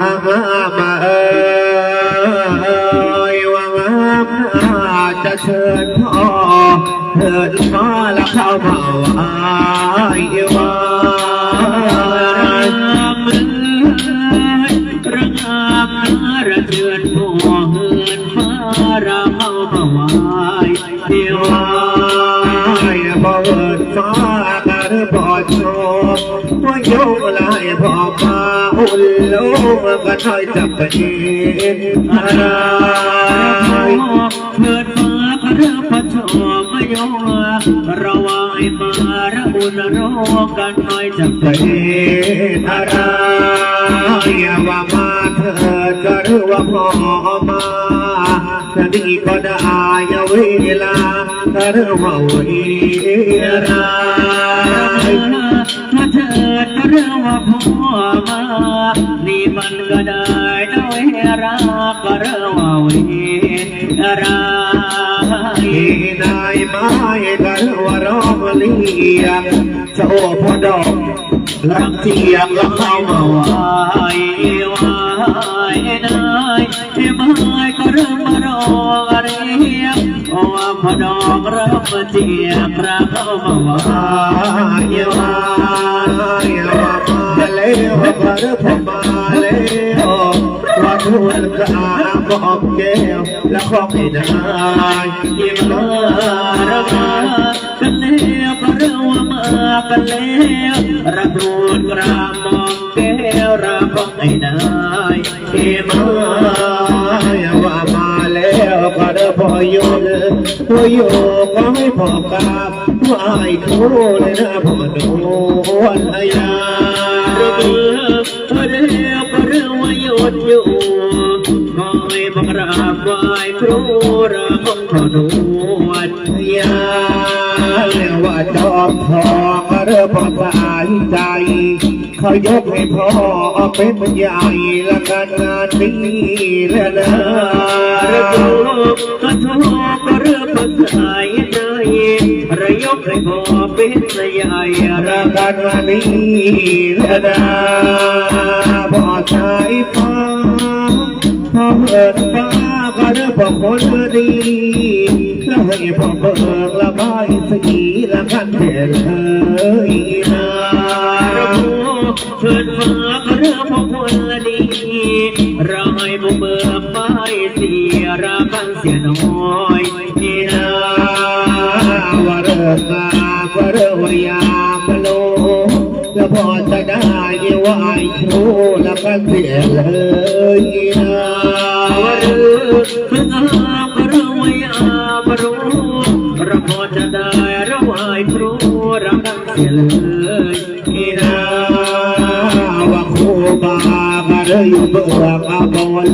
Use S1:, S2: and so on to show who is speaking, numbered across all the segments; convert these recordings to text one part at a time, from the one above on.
S1: มาเอ่ยว่ามน่าจะเชิญพ่อเถิดฟ้าและเข้ามาไหว้วา
S2: ระงามระเดือนหัวเฮือนฟ้ารามเอามา
S1: มกันน้อยจับกันเอะไร
S2: เถิดฟ้าพระพระชอมโยระวายมาระบุญโรกันหน่อยจะ
S1: เกิดอะไรว่ามาเถิดก็รู้ว่าพ่อมาจะดีก็ได้ยาเวลาก็รู้ว่าเวลา
S2: เถิดก็เรื่อ ว่าพ่อมา นี่มันก็ได้ด้วยรักก็เรื่องว่าเวลา
S1: ที่นายไม้ก็รู้ว่าร้องเลียงจะโอ้พอดอกลักเทียงแล้วเข้ามาว่า
S2: วายวายนายที่ไม้ก็เริ่มมารอเรียก ว่าพดอกริ่มมาเจียบรักเขามาว่า
S1: เยาวาเยาวามาแล้วกรู้พ่อมาแล้วว่าทุนกระอาบอกแก้วแล้วขอไม่ได้
S2: ยิ้มมาระมากันแล้วก็เริ่มมากันแล้วระดูนกรามมองแก้วระบอกให้นายเทมา
S1: ว่า โยก็ไม่พอกราบไหว้ครูเลยนะพ่อโดนอายา
S2: เรือเรือก็เรือว่าหยุดอยู่คอยบังราบไหวครูระบังขอดูวัน
S1: ยาว่าจอมทองเริ่มพอสายใจเขายกให้พ่อเป็นใหญ่ละกันงานนี้แล้วนะ
S2: เรือก็ทอก็เรือ พัสายใจระยกให้พอเป็นสยายระ
S1: กันงานนี้แล้วนะบ่สายฟ้าพอเปิดฟ้าก็เริ่มพอคนดีแล้วให้พอเบิกละบายสีละกันเถิดเอ้ยนะ
S2: เถิดฟ้าก็เรือพอคนดีเราให้บุเบิกไปเสียรากันเสียน้อย
S1: เสียเลยนะ
S2: วรือพึ่งอาบรู้ไว้อาบรู้เราพอจะได้ระวายครูรักกันเสียเลยนี่นะ
S1: ว่าครูบาบารอยู่เบื้องอาบน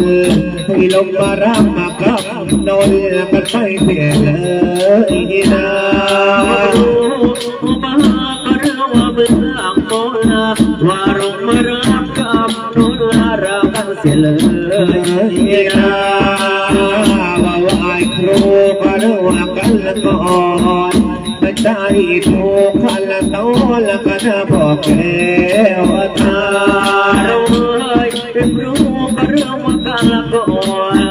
S1: ให้ลงมารับมากับนนกันไปเสียเลยนะ
S2: มาก็เรื่องว่าเบื้องบนว่าลงมารับกับนุนรักกัน เสียเลยนี่นะ
S1: ว่าไหวครูก็รู้ว่ากันละก่อนใจถูกขันละโตละกันบอกแก้วตา
S2: เราเอ้ยเป็นรู้ก็เรื่องว่ากันละก่อ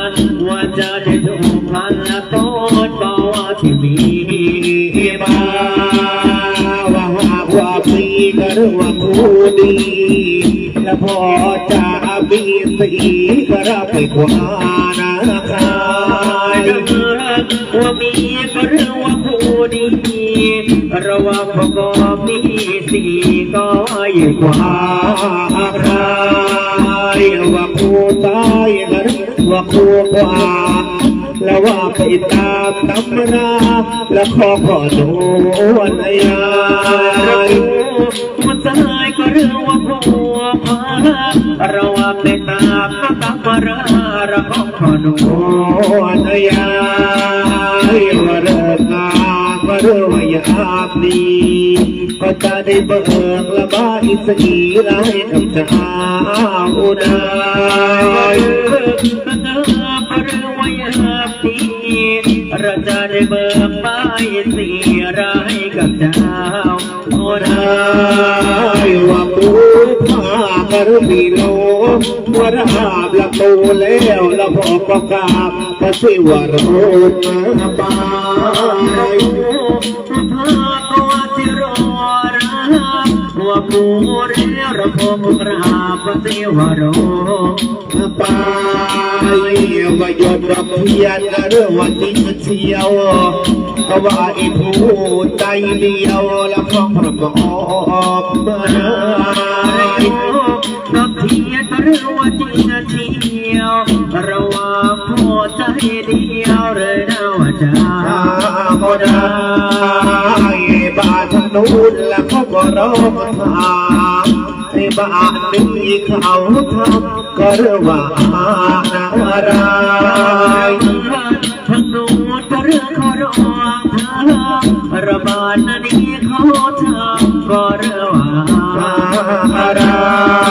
S2: นว่าจะได้ถูกพันละต้นก็ว่าที่มี
S1: มาว่าว่าปีก็รู้ว่าครูดีและพอจะ มีสีกรับกวานะครับ
S2: ว่ามีก็เรื่องว่าผู้ดีเราว่าพก็มีสีก็ยิ่งกว่า
S1: ใครว่าครูตายนั้นว่าครูกว่าแล้วว่าไปตามตำราแล้วขอขอโดนายา
S2: มันสหายก็เรื่องว่าผัวพาเราว่าไปตามก็ตามราเราก็ขอดู
S1: โอนอายาว่าเลิกานว่ารื่องอยากดีก็จะได้เบิกละบายสีไรกับเจ้าได้
S2: เราจะได้เบิกไปสีร้ายกับเจ้าโอ้ได้
S1: ว่าปูพากรุณี โลวราประตูแล้วละพอประกาศพระศิวรโรนมาบาย
S2: ตัวกูเรียรพงกราบเทวโร
S1: ไปวายนดอกเพียนเรื่องวันนี้เชียวเพราะว่าไอ้ผู้ใจเดียวล้วก็ประกอบอ
S2: กเที ยนเรื่องว่าจริงเที่ยวระว่างผู้ใจเดียวเลยนะว่าจ้า
S1: ก็ได้บานทนู้นแล้วเขาก็ร้องถามในบ้านนี้เขาทำก็เรื่องว่าอะไร
S2: ทั้งนู้นก็เรื่องขอร้องทางระบาดนี้เขาทำก็เรื่องว่า
S1: อะไร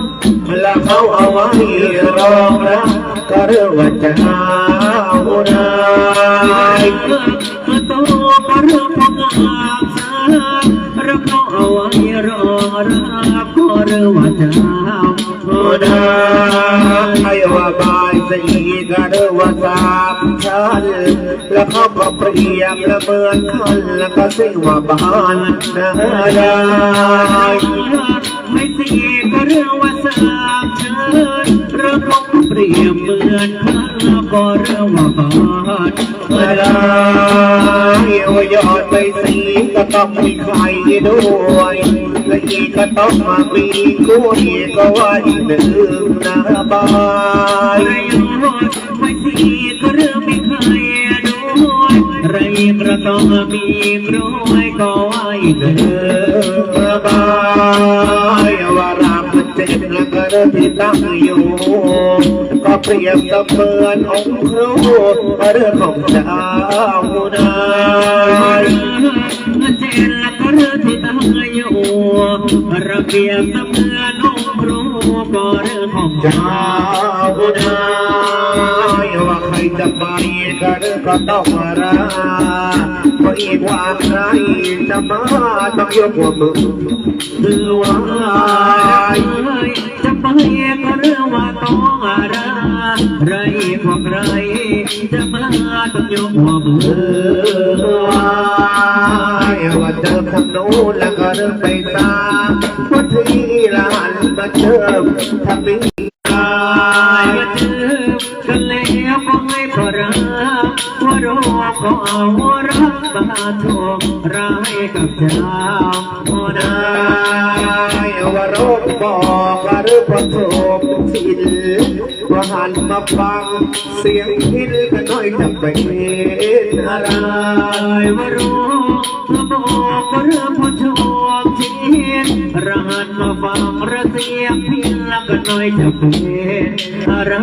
S1: ดบายสีไล่กับเจ้านาย
S2: บอเรื่องพวกคดีระบาดนี้เบิกไปเสียร้ายกับเจ้าบ
S1: โบ
S2: รา
S1: รา
S2: ณ
S1: ยรักต้องก็เรื่องวกต้องแล้วเขาาไว้รองรับก็เรื่องว่าเจ้านาย
S2: ตัวก็เรื่องพวกอาสารับน้องเอาไว้รอรับก็เรื่องว่าเจ้าบ
S1: โบ
S2: รา
S1: รา
S2: ณ
S1: ย กรื่องว่าสามชั้นแล้วเขาก็เปรียบละเมินคันแล้วก็สิว่าบ้านนาได้
S2: ไม่สียก็เรื่องว่าสามเชิญเรื่องของเปรียบเหมือนพันก็เรื่องว่าบ้าด
S1: เมื่อไรยอดไปสีก็ต้องมีใครด้วย ละอีกก็ต้องมามีกุ้ยก็ว่าอีกหนึ่งนะบาย
S2: ไรยอดไม่เสียก็เรื่องไม่เคยด้วยไรกระต้องมีกล้วยก็ว่าอีกเดิม
S1: บาย เจ็บแล้วก็เริ่มที่ตั้งอยู่ ก็เปรียบเสมือนองค์ครูเรื่องของเจ้านาย
S2: เจนละก็เรื่องที่ตั้งอยู่ระเบียบเสมือนองค์ครูก็เรื่องของดา
S1: เจ้านาย ก็ต้องราเพราะอีกว่าใครจะมาต้องยกหัวมือถือว่า
S2: จะไปก็เรื่องว่าต้องอะไรไรพวกไรจะมาต้องยกหัวมือ
S1: ว่าว่าเจอคนโน้นแล้วก็เริ่มไปตามว่าที่ละหันมาเจอทำนี้
S2: ตายมาเจอกันแล้ว ก็เอารักมาทวงร้ายกับเจ้าโอ้นา
S1: ว่าโรคบอกว่าเรื่อประสบสินว่าหันมาฟังเสียงพินกันหน่อยจะเป็นอะไร
S2: ว่ารู้บอกว่าเรื่องผู้ชมชินรหัสมาฟังระเสียงพินแล้วก็น้อยจะเป็นอะไร